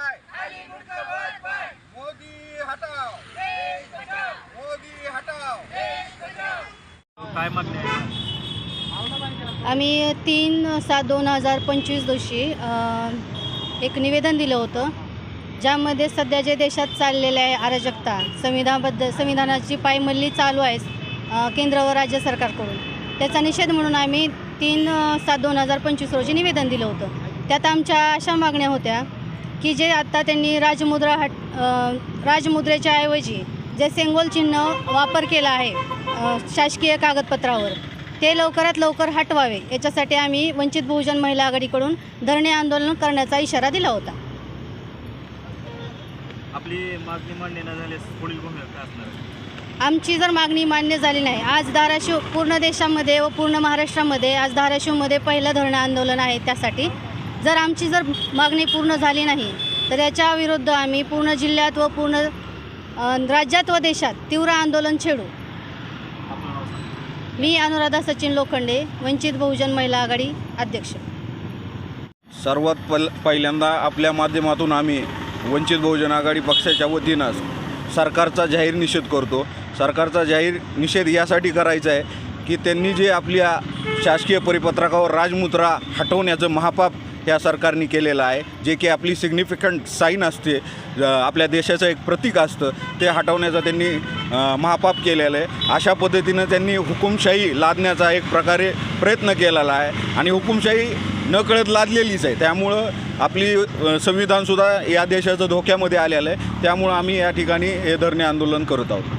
करायचं मोदी हटाव मोदी हटाव काय मागणी आम्ही तीन सात दोन हजार पंचवीस दिवशी एक निवेदन दिलं होतं ज्यामध्ये सध्या जे देशात चाललेले आहे अराजकता संविधानबद्दल संविधानाची पायमल्ली चालू आहे केंद्र व राज्य सरकारकडून. त्याचा निषेध म्हणून आम्ही तीन सात दोन हजार पंचवीस रोजी निवेदन दिलं होतं. त्यात आमच्या अशा मागण्या होत्या की जे आत्ता त्यांनी राजमुद्रा हट राजमुद्रेच्या ऐवजी जे सेंगोल चिन्ह वापर केला आहे शासकीय कागदपत्रावर ते लवकरात लवकर हटवावे याच्यासाठी आम्ही वंचित बहुजन महिला आघाडीकडून धरणे आंदोलन करण्याचा इशारा दिला होता आपली मागणी मान्य न झाल्यास पुढील भूमिका काय असणार आहे? आमची जर मागणी मान्य झाली नाही आज धाराशिव पूर्ण देशामध्ये व पूर्ण महाराष्ट्रामध्ये आज धाराशिवमध्ये पहिलं धरणं आंदोलन आहे त्यासाठी जर आमची जर मागणी पूर्ण झाली नाही तर याच्या विरुद्ध आम्ही पूर्ण जिल्ह्यात व पूर्ण राज्यात व देशात तीव्र आंदोलन छेडू. मी अनुराधा सचिन लोखंडे वंचित बहुजन महिला आघाडी अध्यक्ष. सर्वात पल पहिल्यांदा आपल्या माध्यमातून आम्ही वंचित बहुजन आघाडी पक्षाच्या वतीनं सरकारचा जाहीर निषेध करतो. सरकारचा जाहीर निषेध यासाठी करायचा आहे की त्यांनी जे आपल्या शासकीय परिपत्रकावर राजमुद्रा हटवण्याचं महापाप ह्या सरकारने केलेलं आहे. जे की आपली सिग्निफिकंट साईन असते आपल्या देशाचं एक प्रतीक असतं ते हटवण्याचा त्यांनी महापाप केलेलं आहे. अशा पद्धतीनं त्यांनी हुकुमशाही लादण्याचा एक प्रकारे प्रयत्न केलेला आहे. आणि हुकुमशाही नकळत लादलेलीच आहे. त्यामुळं आपली संविधानसुद्धा या देशाचं धोक्यामध्ये आलेलं आहे. त्यामुळं आम्ही या ठिकाणी हे धरणे आंदोलन करत आहोत.